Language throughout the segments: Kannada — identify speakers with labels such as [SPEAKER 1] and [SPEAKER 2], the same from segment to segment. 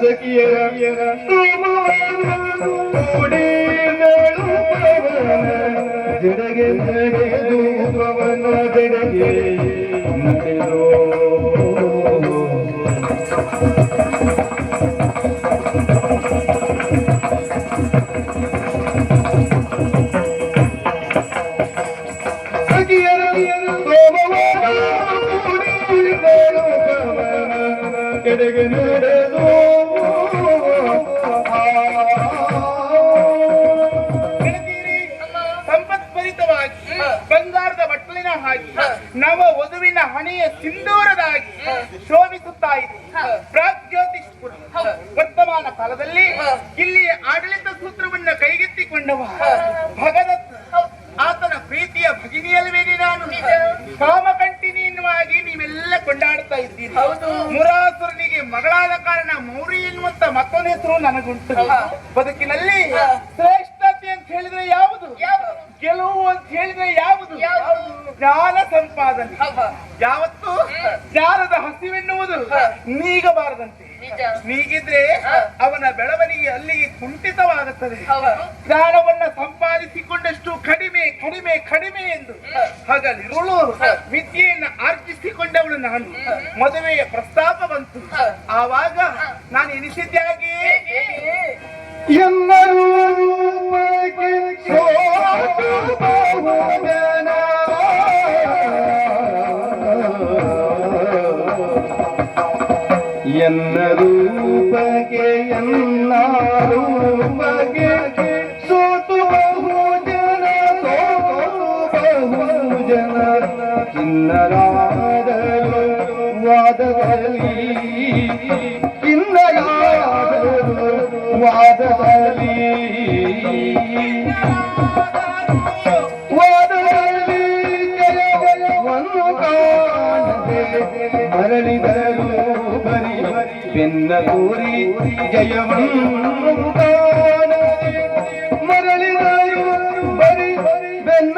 [SPEAKER 1] ಸಖಿಯರ ಸೋಮವನು ಕೂಡಿದರು ಅವನ ಜಡಗೆ ನಡೆದು ಅವನ ಜಡಗೆ ನಡೆದೋ ಸಖಿಯರ ಸೋಮವನು ಕೂಡಿದರು ಅವನ
[SPEAKER 2] ಬಂಗಾರದ ಬಟ್ಟಲಿನ ಹಾಗೆ ನವ ವಧುವಿನ ಹಣೆಯ ಸಿಂಧೂರದಾಗಿ ಶೋಭಿಸುತ್ತಾ ಇದೆ ಪ್ರಾಗ್ಜ್ಯೋತಿಷ್ಪುರ ವರ್ತಮಾನ ಕಾಲದಲ್ಲಿ ಇಲ್ಲಿಯ ಆಡಳಿತ ಸೂತ್ರವನ್ನು ಕೈಗೆತ್ತಿಕೊಂಡವ ಭಗದತ್ ಆತನ ಪ್ರೀತಿಯ ಭಗಿನಿಯಲ್ವೇ ನಾನು? ಕಾಮಕಂಟಿನಿ ಎನ್ನುವಾಗಿ ನೀವೆಲ್ಲ ಕೊಂಡಾಡ್ತಾ ಇದ್ದೀರಿ. ಮುರಾಸುರನಿಗೆ ಮಗಳಾದ ಕಾರಣ ಮೌರಿ ಎನ್ನುವಂತ ಮತ್ತೊಂದು ಹೆಸರು ನನಗುಂಟು. ಬದುಕಿನಲ್ಲಿ ಶ್ರೇಷ್ಠತೆ ಅಂತ ಹೇಳಿದ್ರೆ ಯಾವುದು ಗೆಲುವು ಅಂತ ಹೇಳಿದ್ರೆ ಯಾವುದು ಜ್ಞಾನ ಸಂಪಾದನೆ. ಯಾವತ್ತು ಜಾಲದ ಹಸಿವೆನ್ನುವುದು ನೀಗಬಾರದಂತೆ. ನೀಗಿದ್ರೆ ಅವನ ಬೆಳವಣಿಗೆ ಅಲ್ಲಿಗೆ ಕುಂಠಿತವಾಗುತ್ತದೆ. ಜ್ಞಾನವನ್ನ ಸಂಪಾದಿಸಿಕೊಂಡಷ್ಟು ಕಡಿಮೆ ಕಡಿಮೆ ಕಡಿಮೆ ಎಂದು ಹಗಲಿರುಳು ವಿದ್ಯೆಯನ್ನ ಆರ್ಜಿಸಿಕೊಂಡವಳು ನಾನು. ಮದುವೆಯ ಪ್ರಸ್ತಾಪ ಬಂತು. ಆವಾಗ ನಾನು ಎನಿಸಿದ್ದಾಗೆ
[SPEAKER 1] ಕಿನ್ನರಾದರು ವಾದದಲ್ಲಿ ಕಿನ್ನರಾದರು ವಾದದಲ್ಲಿ ವಾದದಲ್ಲಿ ಜಯವನ್ನು ಕಾಣದೆ ಮರಳಿದರು ಬರಿ ಬೆನ್ನ ತೋರಿ ಜಯವನ್ನು ಕಾಣದೆ ಮರಳಿದರು ಬರಿ ಬೆನ್ನ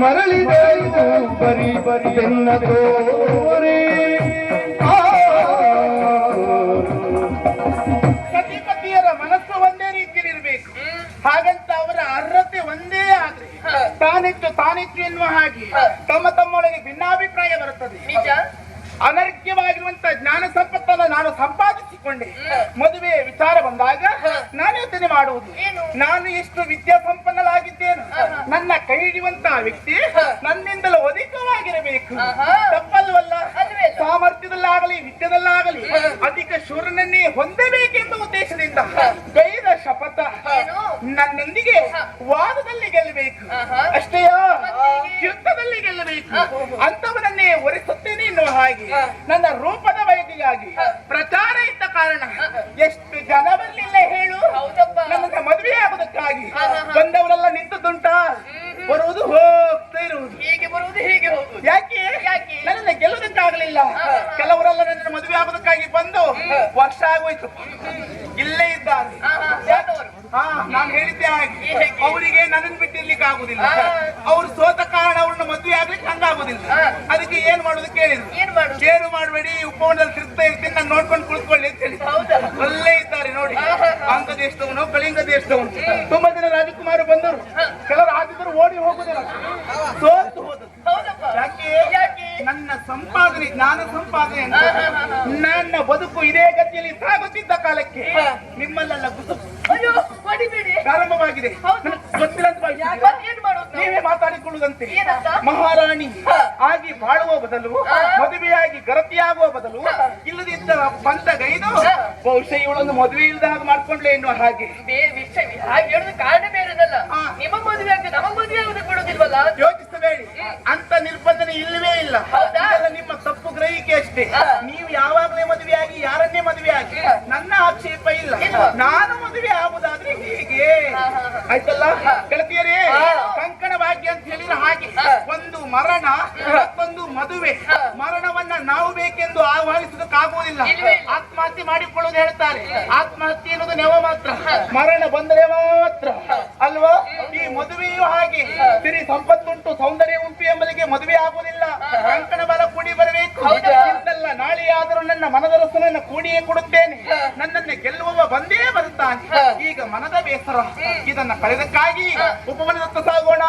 [SPEAKER 1] ಮರಳಿದರು ಬರಿ ಬರಿ ಬೆನ್ನ ತೋರೆ.
[SPEAKER 2] ಸತಿಪತಿಯರ ಮನಸ್ಸು ಒಂದೇ ರೀತಿಯಲ್ಲಿರಬೇಕು ಹಾಗಂತ ಅವರ ಅರ್ಹತೆ ಒಂದೇ ಆದ್ರೆ ತಾನಿತ್ತು ತಾನಿತ್ತು ಎನ್ನುವ ಹಾಗೆ ತಮ್ಮ ತಮ್ಮೊಳಗೆ ಭಿನ್ನಾಭಿಪ್ರಾಯ ಬರುತ್ತದೆ.
[SPEAKER 3] ನಿಜ?
[SPEAKER 2] ಅನರ್ಘ್ಯವಾಗಿರುವಂತ ಜ್ಞಾನ ಸಂಪತ್ತನ್ನು ನಾನು ಸಂಪಾದಿಸಿಕೊಂಡೆ ಮದುವೆಯ ವಿಚಾರ ಬಂದಾಗ ನಾನು ಯೋಚನೆ ಮಾಡುವುದು. ನಾನು ಎಷ್ಟು ವಿದ್ಯಾ ಸಂಪನ್ನಲಾಗಿದ್ದೇನು ನನ್ನ ಕೈ ಹಿಡಿಯುವಂತಹ ವ್ಯಕ್ತಿ ನನ್ನಿಂದಲೂ ಅಧಿಕವಾಗಿರಬೇಕು. ತಪ್ಪಲ್ವಲ್ಲ ಸಾಮರ್ಥ್ಯದಲ್ಲಾಗಲಿ ವಿದ್ಯದಲ್ಲಾಗಲಿ ಅಧಿಕ ಶೂರನನ್ನೇ ಹೊಂದಬೇಕೆಂಬ ಉದ್ದೇಶದಿಂದ ಗೈದ ಶಪಥ? ನನ್ನೊಂದಿಗೆ ವಾದದಲ್ಲಿ ಗೆಲ್ಲಬೇಕು. ಅಷ್ಟೇ ಯುದ್ಧದಲ್ಲಿ ಗೆಲ್ಲಬೇಕು. ಅಂತವನನ್ನೇ ಒರೆಸುತ್ತೇನೆ ಎನ್ನುವ ಹಾಗೆ ನನ್ನ ರೂಪದ ವೈದ್ಯಗಾಗಿ ಪ್ರಚಾರ ಕಾರಣ? ಎಷ್ಟು ಜನ ಬರ್ಲಿಲ್ಲ ಹೇಳು. ನನ್ನ ಮದುವೆ
[SPEAKER 3] ಆಗೋದಕ್ಕಾಗಿ.
[SPEAKER 2] ಬಂದವರೆಲ್ಲ ನಿಂತುದುಂಟಾ ಬರುವುದು ಹೋಗ್ತಾ ಇರುವುದು.
[SPEAKER 3] ಹೀಗೆ ಬರುವುದು ಹೀಗೆ ಹೋಗುದು
[SPEAKER 2] ಯಾಕೆ? ನನ್ನ
[SPEAKER 3] ಆಹಾ.
[SPEAKER 2] ಕೆಲವರೆಲ್ಲ ನನ್ನ ಮದುವೆ ಆಗೋದಕ್ಕಾಗಿ ಬಂದು ವರ್ಷ ಆಗೋಯ್ತು. ಇಲ್ಲೇ ಇದ್ದಾರೆ. ಹಾ ನಾನು ಹೇಳಿದ್ದೆ ಹಾಗೆ. ಅವರಿಗೆ ನನ್ನನ್ನು ಬಿಟ್ಟಿರ್ಲಿಕ್ಕೆ ಆಗುದಿಲ್ಲ. ಅವ್ರು ಸೋತ ಕಾರಣ ಅವ್ರನ್ನ ಮದುವೆ ಆಗ್ಲಿಕ್ಕೆ ಹಂಗಾಗುದಿಲ್ಲ
[SPEAKER 3] ಆ.
[SPEAKER 2] ಅದಕ್ಕೆ ಏನ್ ಮಾಡುದು ಕೇಳಿದ್ರು. ಶೇರು ಮಾಡಬೇಡಿ ಉಪವನದಲ್ಲಿ ತಿರುಗ್ತಾ ಇರ್ತೀನಿ ನಾನು ನೋಡ್ಕೊಂಡು ಕುಳಿತುಕೊಳ್ಳಿ ಅಂತ ಹೇಳಿ. ಅಲ್ಲೇ ಇದ್ದಾರೆ ನೋಡಿ.
[SPEAKER 3] ಅಂಗ.
[SPEAKER 2] ಆಂಧ್ರ ದೇಶದವನು ಕಳಿಂಗ ದೇಶದವನು. ತುಂಬಾ ಜನ ರಾಜಕುಮಾರ ಬಂದರು. ಕೆಲವರು ಆಗಿದ್ದರು ಓಡಿ ಹೋಗುದಿಲ್ಲ. ಸೋತು ಯಾಕೆ? ನನ್ನ ಸಂಪಾದನೆ ಜ್ಞಾನ ಸಂಪಾದನೆ. ನನ್ನ ಬದುಕು ಇದೇ ಗತಿಯಲ್ಲಿ ಸಾಗುತ್ತಿದ್ದ ಬದಲು. ಇಲ್ಲದಿದ್ದ ಬಂದಗೈದು. ಬಹುಶಃ ಇವಳೊಂದು ಮದುವೆ ಇಲ್ಲದ ಹಾಗೆ ಮಾಡ್ಕೊಂಡ್ಲೆ ಎನ್ನುವ ಹಾಗೆ.
[SPEAKER 3] ವಿಷಯ ಹಾಗೆ ಹೇಳುದು ಕಾರಣ ಬೇರೆದಲ್ಲ ನಿಮ್ಮ ಮದುವೆ ಆಗ್ತದೆ ನಮ್ಮ ಮದುವೆ ಆಗುದಕ್ಕೆ ಬಿಡೋದಿಲ್ವಲ್ಲ
[SPEAKER 2] ಯೋಚಿಸಬೇಡಿ. ಅಂತ ನಿರ್ಬಂಧನೆ ಇಲ್ಲವೇ ಇಲ್ಲ? ನಿಮ್ಮ ತಪ್ಪು ಗ್ರಹಿಕೆ ಅಷ್ಟೇ. ನೀವು ಯಾವಾಗಲೇ ಆಗಿ ಯಾರನ್ನೇ ಮದುವೆ
[SPEAKER 3] ಆಗಿ
[SPEAKER 2] ನನ್ನ ಆಕ್ಷೇಪ ಇಲ್ಲ. ನಾನು ಮದುವೆ ಆಗುದಾದ್ರೆ ಹೀಗೆ. ಆಯ್ತಲ್ಲ? ಗೆಳತಿಯರೇ
[SPEAKER 3] ಹಾ.
[SPEAKER 2] ಕಂಕಣ ಭಾಗ್ಯ ಅಂತ ಹೇಳಿದ್ರೆ ಹಾಗೆ. ಒಂದು ಮರಣ ಮತ್ತೊಂದು ಮದುವೆ. ಬೇಕೆಂದು ಆಹ್ವಾನಿಸುವುದಕ್ಕಾಗುವುದಿಲ್ಲ ಆತ್ಮಹತ್ಯೆ ಮಾಡಿಕೊಳ್ಳುವುದು ಹೇಳ್ತಾರೆ. ಆತ್ಮಹತ್ಯೆ ಅನ್ನೋದು ನೆವ ಮಾತ್ರ. ಮರಣ ಬಂದರೆ ಮಾತ್ರ. ಅಲ್ವಾ? ಈ ಮದುವೆಯೂ ಹಾಗೆ. ಸಿರಿ ಸಂಪತ್ತುಂಟು ಸೌಂದರ್ಯ ಉಂಟು ಎಂಬುದಕ್ಕೆ ಮದುವೆ ಆಗುವುದಿಲ್ಲ. ಕಂಕಣ ಬಲ ಕೂಡಿ ಬರಬೇಕು. ಇಂತಲ್ಲ ನಾಳೆ ಆದರೂ ನನ್ನ ಮನದ ರಸನನ್ನ ಕೂಡಿಯೇ ಕೊಡುತ್ತೇನೆ. ನನ್ನನ್ನು ಗೆಲ್ಲುವವ ಬಂದೇ ಬರುತ್ತಾನೆ. ಈಗ ಮನದ ಬೇಸರ. ಇದನ್ನ ಕಳೆದಕ್ಕಾಗಿ ಉಪವನದತ್ತ ಸಾಗೋಣ.